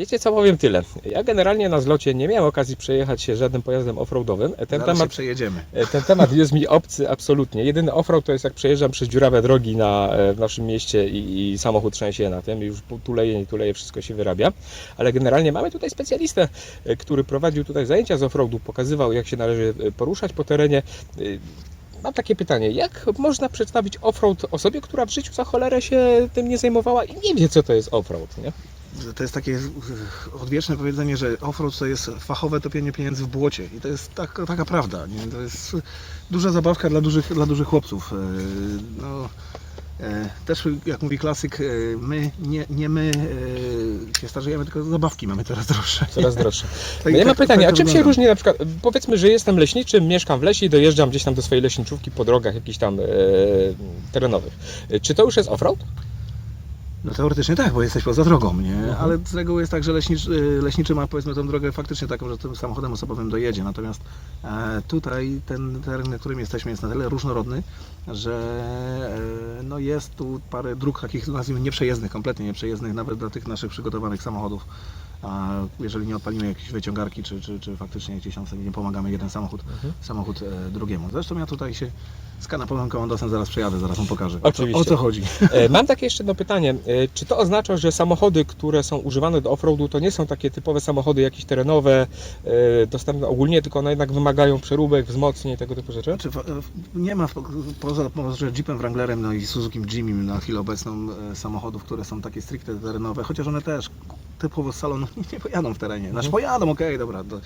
Wiecie co, powiem tyle. Ja generalnie na zlocie nie miałem okazji przejechać się żadnym pojazdem offroadowym. Ten Zaraz temat, przejedziemy. ten temat jest mi obcy absolutnie. Jedyny offroad to jest jak przejeżdżam przez dziurawe drogi na, e, w naszym mieście i, i samochód trzęsie na tym. Już tuleje, nie tuleje, wszystko się wyrabia. Ale generalnie mamy tutaj specjalistę, e, który prowadził tutaj zajęcia z offroadu, pokazywał jak się należy e, poruszać po terenie. E, Mam takie pytanie, jak można przedstawić offroad osobie, która w życiu za cholerę się tym nie zajmowała i nie wie co to jest offroad, nie? To jest takie odwieczne powiedzenie, że offroad to jest fachowe topienie pieniędzy w błocie. I to jest tak, taka prawda. Nie? To jest duża zabawka dla dużych, dla dużych chłopców. E, No, e, też jak mówi klasyk, e, my, nie, nie my e, się starzejemy, tylko zabawki mamy coraz droższe. Coraz droższe. Tak- No ja mam tak- pytanie, tak a czym się różni na przykład, powiedzmy, że jestem leśniczym, mieszkam w lesie i dojeżdżam gdzieś tam do swojej leśniczówki po drogach jakichś tam e, terenowych. E, Czy to już jest offroad? No teoretycznie tak, bo jesteś poza drogą, nie? Mhm. Ale z reguły jest tak, że leśniczy, leśniczy ma powiedzmy tą drogę faktycznie taką, że tym samochodem osobowym dojedzie. Natomiast e, tutaj ten teren, na którym jesteśmy jest na tyle różnorodny, że e, no jest tu parę dróg takich nazwijmy nieprzejezdnych, kompletnie nieprzejezdnych, nawet dla tych naszych przygotowanych samochodów. A jeżeli nie odpalimy jakiejś wyciągarki, czy, czy, czy faktycznie gdzieś tam sobie nie pomagamy jeden samochód, Mhm. samochód e, drugiemu. Zresztą ja tutaj się z kanapowym komandosem zaraz przejadę, zaraz mu pokażę. O co, Oczywiście. o co chodzi? E, Mam takie jeszcze jedno pytanie. E, Czy to oznacza, że samochody, które są używane do offroadu, to nie są takie typowe samochody jakieś terenowe, e, dostępne ogólnie, tylko one jednak wymagają przeróbek, wzmocnień, tego typu rzeczy? Znaczy, nie ma poza może Jeepem Wranglerem no i Suzuki Jimmy na chwilę obecną samochodów, które są takie stricte terenowe, chociaż one też typowo z salonu nie pojadą w terenie. Znaczy Mhm. pojadą, okej, dobra, to,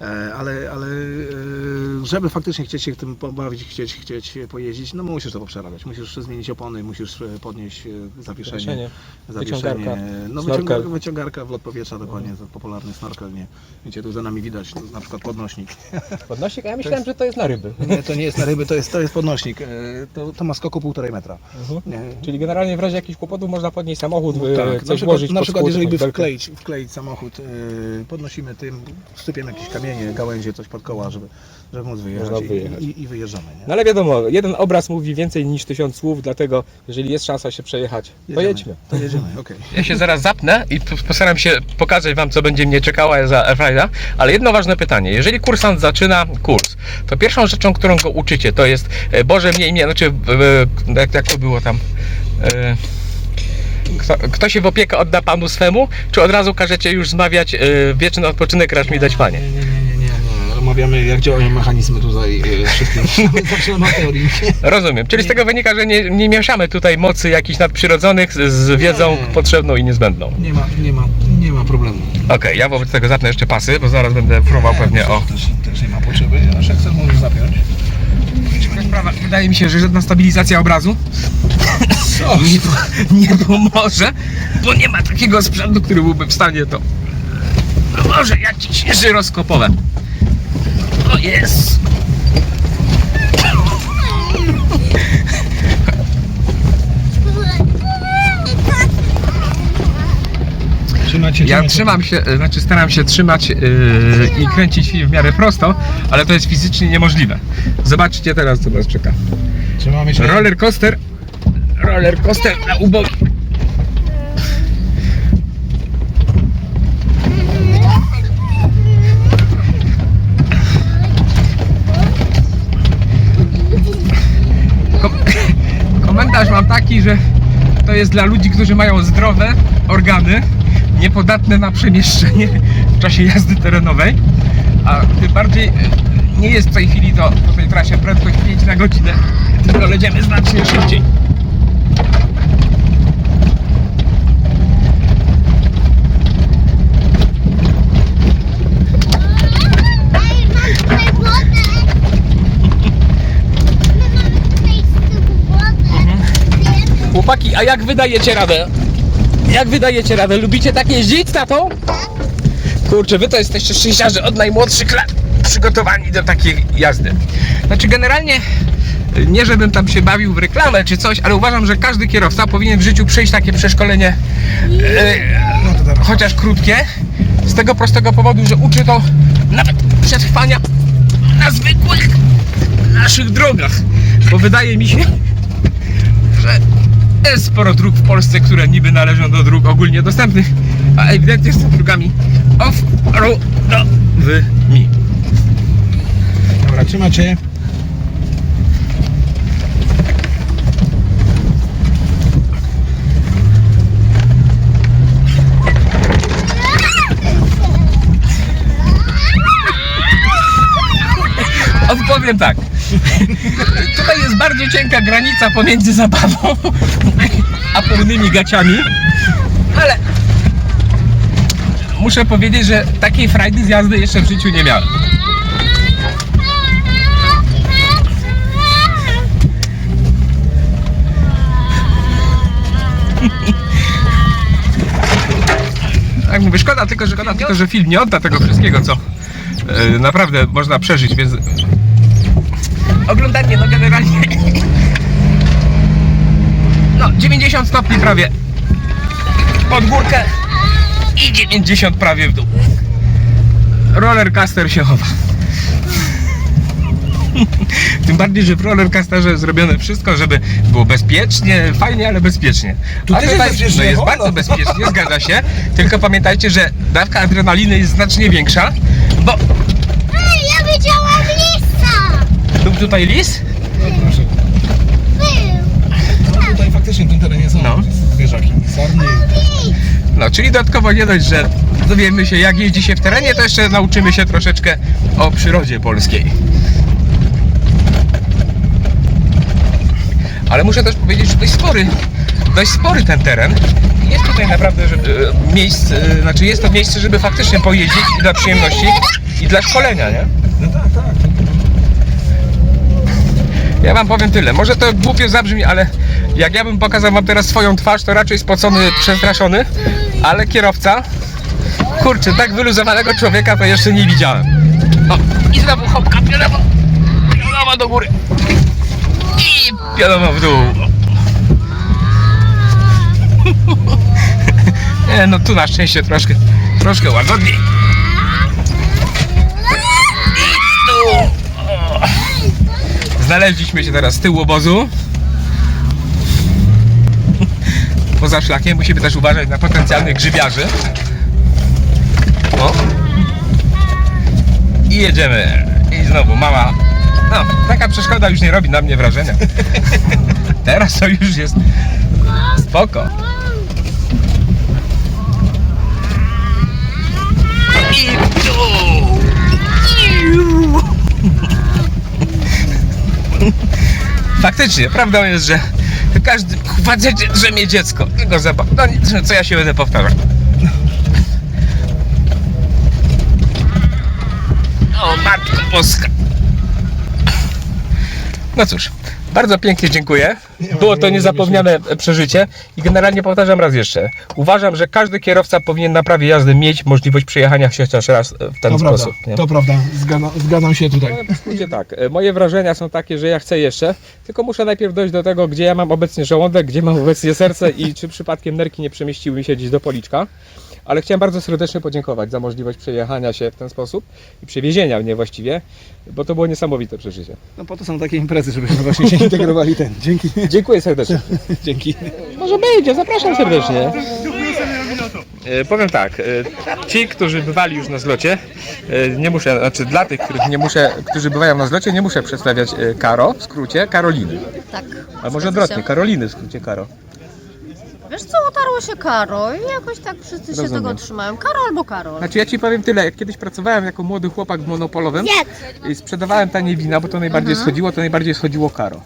e, ale, ale e, żeby faktycznie chcieć się tym pobawić, chcieć, chcieć pojeździć, no musisz to poprzerabiać. Musisz zmienić opony, musisz e, podnieść e, zawieszenie, Zawieszenie. wyciągarka, no snorkel. wyciągarka, wlot powietrza, dokładnie, to popularny snorkel, nie. Wiecie, tu za nami widać na przykład podnośnik. Podnośnik? A ja myślałem, że to jest na ryby. Nie, to nie jest na ryby, to jest, to jest podnośnik. E, To, to ma skoku półtorej metra. Mhm. Nie. Czyli generalnie w razie jakichś kłopotów można podnieść samochód, e, Tak, na coś przykład, włożyć na przykład jeżeli by belkę. wkleić, wkleić samochód, e, podnosimy tym, sypiemy jakieś kamienie, gałęzie, coś pod koła, żeby, żeby móc wyjechać, Można i, wyjechać. I, i wyjeżdżamy. Nie? No ale wiadomo, jeden obraz mówi więcej niż tysiąc słów, dlatego jeżeli jest szansa się przejechać, to jedźmy. To jedziemy, okej. Ja się zaraz zapnę i p- postaram się pokazać Wam, co będzie mnie czekała za Airfryda, ale jedno ważne pytanie. Jeżeli kursant zaczyna kurs, to pierwszą rzeczą, którą go uczycie, to jest e, Boże mnie imię, znaczy e, jak, jak to było tam... e, Kto, kto się w opiekę odda Panu swemu, czy od razu każecie już zmawiać e, wieczny odpoczynek, racz mi dać Panie? Nie, nie, nie, nie, nie. Omawiamy jak działają mechanizmy tutaj e, wszystkim. Zaczynamy od teorii. Rozumiem. Czyli z tego wynika, że nie, nie mieszamy tutaj mocy jakichś nadprzyrodzonych z, z wiedzą Nie. potrzebną i niezbędną. Nie ma, nie ma, nie ma problemu. Okej, ja wobec tego zapnę jeszcze pasy, bo zaraz będę próbował pewnie o... Też, też nie ma potrzeby, a jak możesz zapiąć. Sprawa, wydaje mi się, że żadna stabilizacja obrazu nie, po- nie pomoże, bo nie ma takiego sprzętu, który byłby w stanie to. No może jakieś żyroskopowe. O jest! Trzymajcie, Ja trzymam się, e, znaczy staram się trzymać yy, i kręcić w miarę prosto, ale to jest fizycznie niemożliwe. Zobaczcie teraz, co nas czeka. Trzymamy się. Roller coaster, roller coaster na ubogi. Kom- Komentarz mam taki, że to jest dla ludzi, którzy mają zdrowe organy, niepodatne na przemieszczenie w czasie jazdy terenowej, a tym bardziej e, nie jest w tej chwili to po tej trasie prędkość 5 na godzinę, tylko jedziemy znacznie szybciej. Ej, mam tutaj wodę! Mamy tutaj z tyłu wodę! Chłopaki, a jak wydajecie radę? Jak wydajecie radę? Lubicie tak jeździć na tą? Kurczę, wy to jesteście szczęściarze od najmłodszych lat przygotowani do takiej jazdy. Znaczy generalnie y, nie żebym tam się bawił w reklamę czy coś, ale uważam, że każdy kierowca powinien w życiu przejść takie przeszkolenie to teraz. chociaż krótkie, z tego prostego powodu, że uczy to nawet przetrwania na zwykłych naszych drogach. Bo wydaje mi się, że jest sporo dróg w Polsce, które niby należą do dróg ogólnie dostępnych, a ewidentnie z drogami off-roadowymi. Dobra, trzymacie. Odpowiem tak. Tutaj jest bardzo cienka granica pomiędzy zabawą a pełnymi gaciami, ale muszę powiedzieć, że takiej frajdy z jazdy jeszcze w życiu nie miałem. Tak mówię, szkoda tylko, że, szkoda tylko, że film nie odda tego wszystkiego, co e, naprawdę można przeżyć, więc oglądanie, no generalnie no 90 stopni prawie pod górkę i 90 prawie w dół. Rollercaster się chowa. Tym bardziej, że w rollercasterze zrobione wszystko, żeby było bezpiecznie, fajnie, ale bezpiecznie. Tu A też jest bezpiecznie, no jest bardzo bezpiecznie, zgadza się. Tylko pamiętajcie, że dawka adrenaliny jest znacznie większa, bo był tutaj lis, No proszę. Był! No tutaj faktycznie w tym terenie są No. zwierzaki. Sarny. No, czyli dodatkowo nie dość, że dowiemy się jak jeździ się w terenie, to jeszcze nauczymy się troszeczkę o przyrodzie polskiej. Ale muszę też powiedzieć, że dość spory, dość spory ten teren. Jest tutaj naprawdę żeby, e, miejsce, znaczy jest to miejsce, żeby faktycznie pojeździć i dla przyjemności i dla szkolenia, nie? No tak, tak. Ja wam powiem tyle. Może to głupio zabrzmi, ale jak ja bym pokazał wam teraz swoją twarz, to raczej spocony, przestraszony, ale kierowca, kurczę, tak wyluzowanego człowieka to jeszcze nie widziałem. O, i znowu hopka, pionowo, pionowo do góry i pionowo w dół. Nie, no tu na szczęście troszkę, troszkę łagodniej. Znaleźliśmy się teraz z tyłu obozu. Poza szlakiem musimy też uważać na potencjalnych grzybiarzy. O. I jedziemy. I znowu mama. No, taka przeszkoda już nie robi na mnie wrażenia. Teraz to już jest spoko. I tu. Faktycznie, prawdą jest, że każdy facet drzemie dziecko. Tylko zabaw. No nic, co ja się będę powtarzał. O matko boska. No cóż, bardzo pięknie dziękuję. Było to niezapomniane przeżycie i generalnie powtarzam raz jeszcze. Uważam, że każdy kierowca powinien na prawie jazdy mieć możliwość przejechania się chociaż raz w ten To prawda, sposób. nie? to prawda. Zgadzam, zgadzam się tutaj. No, tak, e, moje wrażenia są takie, że ja chcę jeszcze, tylko muszę najpierw dojść do tego, gdzie ja mam obecnie żołądek, gdzie mam obecnie serce i czy przypadkiem nerki nie przemieściły mi się gdzieś do policzka. Ale chciałem bardzo serdecznie podziękować za możliwość przejechania się w ten sposób i przewiezienia mnie właściwie, bo to było niesamowite przeżycie. No po to są takie imprezy, żebyśmy właśnie się integrowali ten. Dzięki. Dziękuję serdecznie. Dzięki. Może będzie, zapraszam serdecznie. E, powiem tak, e, ci, którzy bywali już na zlocie, e, nie muszę, znaczy dla tych, których nie muszę, którzy bywają na zlocie, nie muszę przedstawiać e, Karo, w skrócie Karoliny. Tak. A może odwrotnie. Karoliny w skrócie Karo. Wiesz co, utarło się Karo i jakoś tak wszyscy się Rozumiem. tego trzymają. Karo albo Karol. Znaczy ja ci powiem tyle, jak kiedyś pracowałem jako młody chłopak w monopolowym i sprzedawałem tanie wina, bo to najbardziej schodziło, to najbardziej schodziło Karo.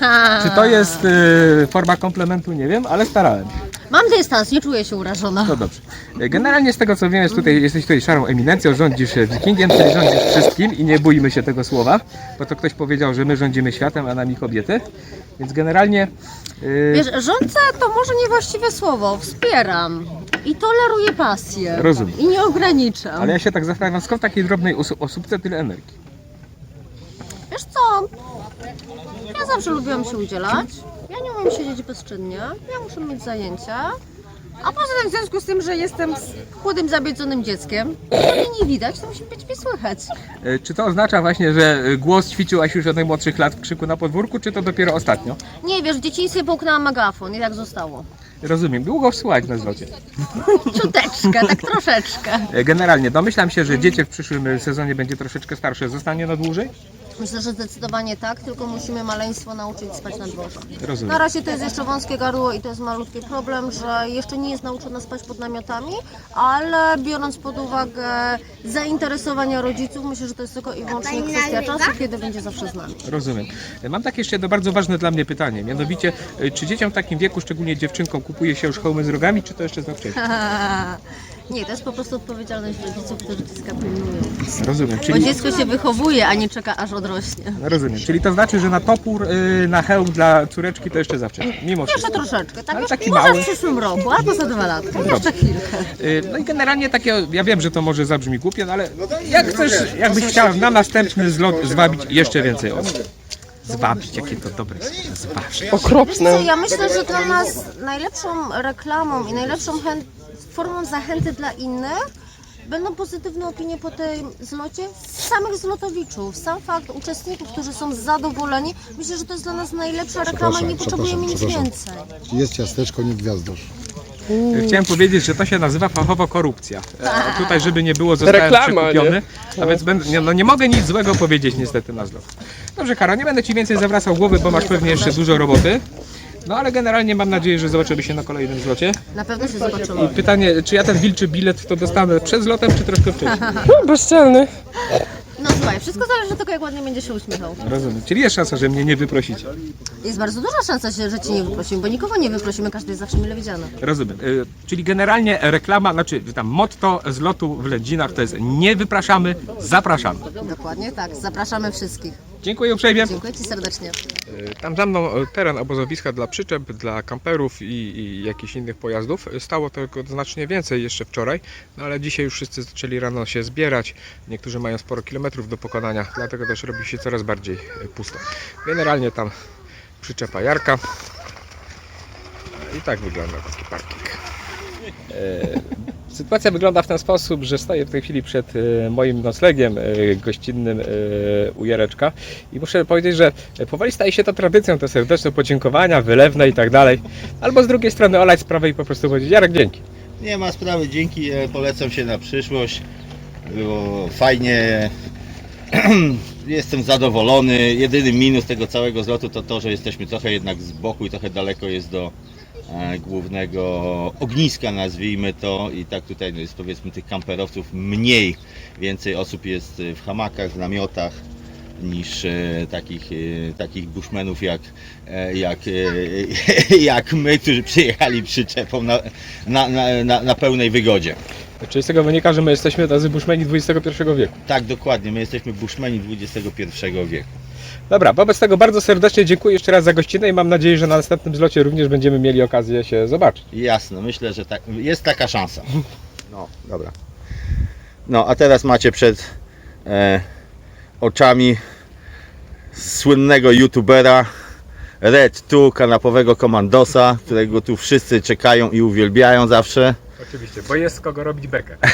Ha. Czy to jest e, forma komplementu, nie wiem, ale starałem się. Mam dystans, nie czuję się urażona. No dobrze. Generalnie z tego co wiem, jest tutaj, jesteś tutaj szarą eminencją, rządzisz e, wikingiem, czyli rządzisz wszystkim i nie bójmy się tego słowa, bo to ktoś powiedział, że my rządzimy światem, a nami kobiety. Więc generalnie e, Wiesz, rządza to może niewłaściwe słowo. Wspieram. I toleruję pasję. Rozumiem. I nie ograniczam. ale ja się tak zastanawiam, skąd takiej drobnej osóbce tyle energii? Wiesz co? Ja zawsze lubiłam się udzielać. Ja nie umiem siedzieć bezczynnie. Ja muszę mieć zajęcia. A poza tym w związku z tym, że jestem s- chudym, zabiedzonym dzieckiem. To mnie nie widać, to musi być mnie słychać. E, Czy to oznacza właśnie, że e, głos ćwiczyłaś już od najmłodszych lat w krzyku na podwórku, czy to dopiero ostatnio? Nie wiesz, w dzieciństwie połknęłam megafon i tak zostało. Rozumiem, długo słuchać na zlocie. Ciuteczkę, tak troszeczkę. E, Generalnie domyślam się, że dziecię w przyszłym sezonie będzie troszeczkę starsze. Zostanie na dłużej? Myślę, że zdecydowanie tak, tylko musimy maleństwo nauczyć spać na dworze. Rozumiem. Na razie to jest jeszcze wąskie gardło i to jest malutki problem, że jeszcze nie jest nauczona spać pod namiotami, ale biorąc pod uwagę zainteresowania rodziców, myślę, że to jest tylko i wyłącznie kwestia czasu, kiedy będzie zawsze z nami. Rozumiem. Mam takie jeszcze jedno bardzo ważne dla mnie pytanie. Mianowicie, e, czy dzieciom w takim wieku, szczególnie dziewczynkom, kupuje się już hełmy z rogami, czy to jeszcze za wcześnie? Nie, to jest po prostu odpowiedzialność rodziców, którzy dziecka pilnują. Rozumiem. Bo Czyli, dziecko się wychowuje, a nie czeka aż odrośnie. rozumiem. Czyli to znaczy, że na topór, e, na hełm dla córeczki to jeszcze za wcześnie. Mimo Jeszcze wszystko. troszeczkę, tak? Ale taki może mały. w przyszłym roku, albo za dwa latka. Jeszcze chwilkę. Y, No i generalnie takie, ja wiem, że to może zabrzmi głupie, no ale jak chcesz, jakbyś chciał na następny zlot zwabić jeszcze więcej osób. Zwabić, jakie to dobre słowo, zwabić. Wiesz co, ja myślę, że dla nas najlepszą reklamą i najlepszą chęt, formą zachęty dla innych będą pozytywne opinie po tym zlocie z samych zlotowiczów. Sam fakt uczestników, którzy są zadowoleni, myślę, że to jest dla nas najlepsza reklama i nie potrzebujemy nic więcej. Jest ciasteczko, nie gwiazdosz. Chciałem powiedzieć, że to się nazywa fachowo korupcja. E, A tutaj, żeby nie było, zostałem Reklama, przekupiony, a więc będę, nie, no nie mogę nic złego powiedzieć niestety na zlot. Dobrze, Karo, nie będę Ci więcej zawracał głowy, bo masz pewnie jeszcze dużo roboty. No ale generalnie mam nadzieję, że zobaczymy się na kolejnym zlocie. Na pewno się I zobaczymy. pytanie, czy ja ten wilczy bilet to dostanę przed zlotem, czy troszkę wcześniej? Bezcelny. No słuchaj, wszystko zależy od tego, jak ładnie będzie się uśmiechał. Rozumiem. Czyli jest szansa, że mnie nie wyprosicie. Jest bardzo duża szansa, się, że Cię nie wyprosimy, bo nikogo nie wyprosimy, każdy jest zawsze mile widziany. Rozumiem. Y, Czyli generalnie reklama, znaczy tam motto z lotu w Lędzinach to jest nie wypraszamy, zapraszamy. Dokładnie tak. Zapraszamy wszystkich. Dziękuję uprzejmie. Dziękuję Ci serdecznie. Tam za mną y, teren obozowiska dla przyczep, dla kamperów i, i jakichś innych pojazdów. Stało tego znacznie więcej jeszcze wczoraj, no ale dzisiaj już wszyscy zaczęli rano się zbierać. Niektórzy mają sporo kilometrów do pokonania, dlatego też robi się coraz bardziej y, pusto. Generalnie tam przyczepa Jarka. I tak wygląda taki parking. Sytuacja wygląda w ten sposób, że stoję w tej chwili przed e, moim noclegiem e, gościnnym e, u Jareczka i muszę powiedzieć, że powoli staje się to tradycją, te serdeczne podziękowania, wylewne i tak dalej. Albo z drugiej strony olać sprawę i po prostu powiedzieć Jarek dzięki. Nie ma sprawy, dzięki, e, polecam się na przyszłość. Było fajnie. Jestem zadowolony. Jedyny minus tego całego zlotu to to, że jesteśmy trochę jednak z boku i trochę daleko jest do e, głównego ogniska, nazwijmy to. I tak tutaj no, jest powiedzmy tych kamperowców mniej. Więcej osób jest e, w hamakach, w namiotach niż e, takich, e, takich bushmenów jak, e, jak, e, jak my, którzy przyjechali przyczepą na, na, na, na, na pełnej wygodzie. Czyli z tego wynika, że my jesteśmy tacy bushmeni XXI wieku. Tak, dokładnie, my jesteśmy bushmeni XXI wieku. Dobra, wobec tego bardzo serdecznie dziękuję jeszcze raz za gościnę i mam nadzieję, że na następnym zlocie również będziemy mieli okazję się zobaczyć. Jasno, myślę, że tak, jest taka szansa. No, dobra. No, a teraz macie przed e, oczami słynnego youtubera Red 2, kanapowego komandosa, którego tu wszyscy czekają i uwielbiają zawsze. Oczywiście, bo jest z kogo robić bekę.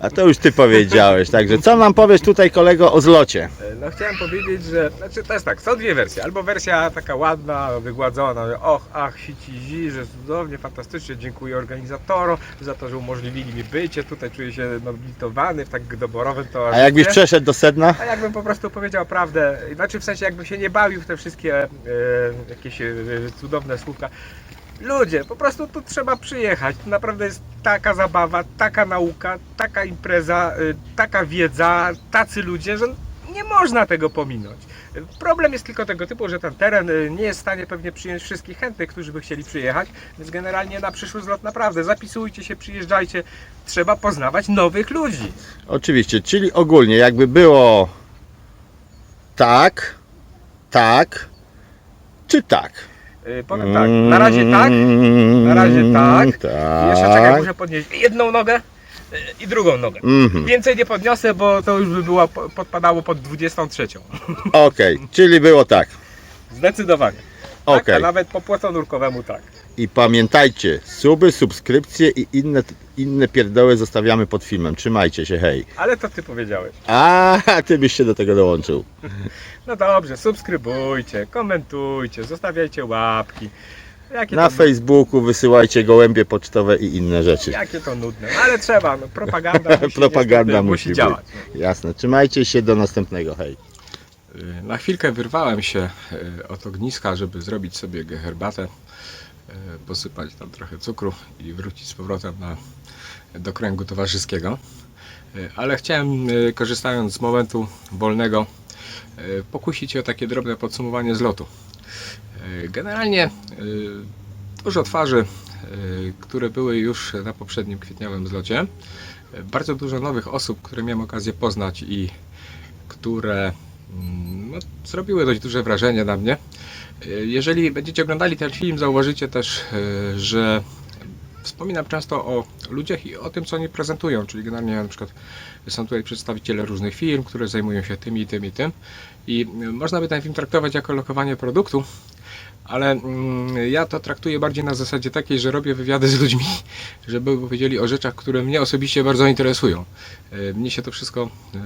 A to już ty powiedziałeś, także co nam powiesz tutaj kolego o zlocie? No chciałem powiedzieć, że znaczy to jest tak, są dwie wersje. Albo wersja taka ładna, wygładzona, że och, ach, sici, zi, że cudownie, fantastycznie, dziękuję organizatorom za to, że umożliwili mi bycie. Tutaj czuję się nobilitowany w tak doborowym A towarzystwie. jakbyś przeszedł do sedna? A jakbym po prostu powiedział prawdę, znaczy w sensie jakbym się nie bawił w te wszystkie e, jakieś e, cudowne słówka. Ludzie, po prostu tu trzeba przyjechać. Naprawdę jest taka zabawa, taka nauka, taka impreza, e, taka wiedza, tacy ludzie, że nie można tego pominąć. Problem jest tylko tego typu, że ten teren e, nie jest w stanie pewnie przyjąć wszystkich chętnych, którzy by chcieli przyjechać, więc generalnie na przyszły zlot naprawdę zapisujcie się, przyjeżdżajcie. Trzeba poznawać nowych ludzi. Oczywiście, czyli ogólnie jakby było tak, tak, czy tak? E, Powiem tak, na razie tak, Na razie tak. I Jeszcze czekaj, Tak. muszę podnieść jedną nogę y, i drugą nogę. Mhm. Więcej nie podniosę, bo to już by było, podpadało pod 23. Okej, czyli było tak. Zdecydowanie. Tak, Okej. a nawet po płatonurkowemu tak. I pamiętajcie, suby, subskrypcje i inne, inne pierdoły zostawiamy pod filmem. Trzymajcie się, hej. Ale to ty powiedziałeś. A ty byś się do tego dołączył. No dobrze, subskrybujcie, komentujcie, zostawiajcie łapki. Jakie Na to, Facebooku wysyłajcie gołębie pocztowe i inne rzeczy. jakie to nudne. No, ale trzeba, no, propaganda musi, Propaganda niestety, musi musi działać. Jasne. Trzymajcie się, do następnego, hej. Na chwilkę wyrwałem się y, od ogniska, żeby zrobić sobie herbatę, posypać tam trochę cukru i wrócić z powrotem na, do kręgu towarzyskiego. Y, Ale chciałem, y, korzystając z momentu wolnego, pokusić o takie drobne podsumowanie zlotu. Generalnie dużo twarzy, które były już na poprzednim kwietniowym zlocie. Bardzo dużo nowych osób, które miałem okazję poznać i które mm, no, zrobiły dość duże wrażenie na mnie. Jeżeli będziecie oglądali ten film, zauważycie też, y, że wspominam często o ludziach i o tym, co oni prezentują, czyli generalnie na przykład są tutaj przedstawiciele różnych firm, które zajmują się tym i tym i tym i y, można by ten film traktować jako lokowanie produktu, ale mm, ja to traktuję bardziej na zasadzie takiej, że robię wywiady z ludźmi, żeby powiedzieli o rzeczach, które mnie osobiście bardzo interesują. E, Mnie się to wszystko e,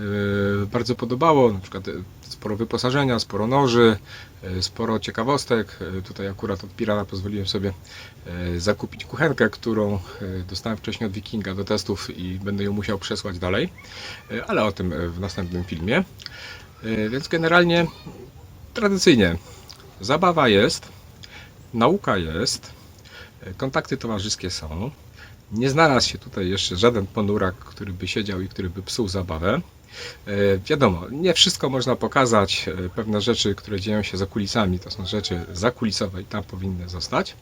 bardzo podobało, na przykład e, sporo wyposażenia, sporo noży, e, sporo ciekawostek. E, Tutaj akurat od Pirana pozwoliłem sobie e, zakupić kuchenkę, którą e, dostałem wcześniej od Wikinga do testów i będę ją musiał przesłać dalej, E, ale o tym e, w następnym filmie. E, Więc generalnie tradycyjnie zabawa jest, nauka jest, e, kontakty towarzyskie są. Nie znalazł się tutaj jeszcze żaden ponurak, który by siedział i który by psuł zabawę. E, Wiadomo, nie wszystko można pokazać. E, Pewne rzeczy, które dzieją się za kulisami, to są rzeczy zakulisowe i tam powinny zostać.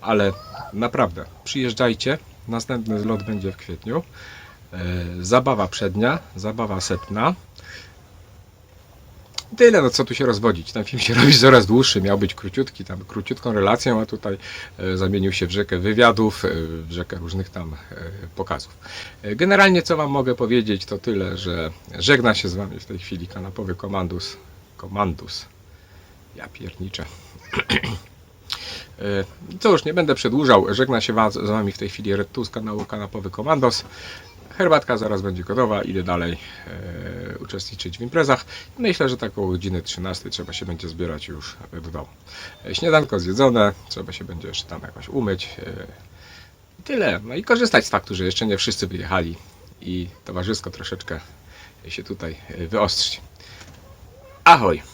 Ale naprawdę, przyjeżdżajcie. Następny zlot będzie w kwietniu. E, Zabawa przednia, zabawa setna. Tyle, no co tu się rozwodzić. Ten film się robi coraz dłuższy, miał być króciutki, tam króciutką relacją, a tutaj e, zamienił się w rzekę wywiadów, e, w rzekę różnych tam e, pokazów. Generalnie co Wam mogę powiedzieć to tyle, że żegna się z Wami w tej chwili kanapowy komandus. Komandus. Ja pierniczę. E, Cóż, nie będę przedłużał. Żegna się z Wami w tej chwili Red Tool z kanału Kanapowy Komandos. Herbatka zaraz będzie gotowa, idę dalej e, uczestniczyć w imprezach. Myślę, że tak około godziny 13 trzeba się będzie zbierać już do domu. E, Śniadanko zjedzone, trzeba się będzie jeszcze tam jakoś umyć. E, tyle. No i korzystać z faktu, że jeszcze nie wszyscy wyjechali i towarzysko troszeczkę się tutaj e, wyostrzyć. Ahoj!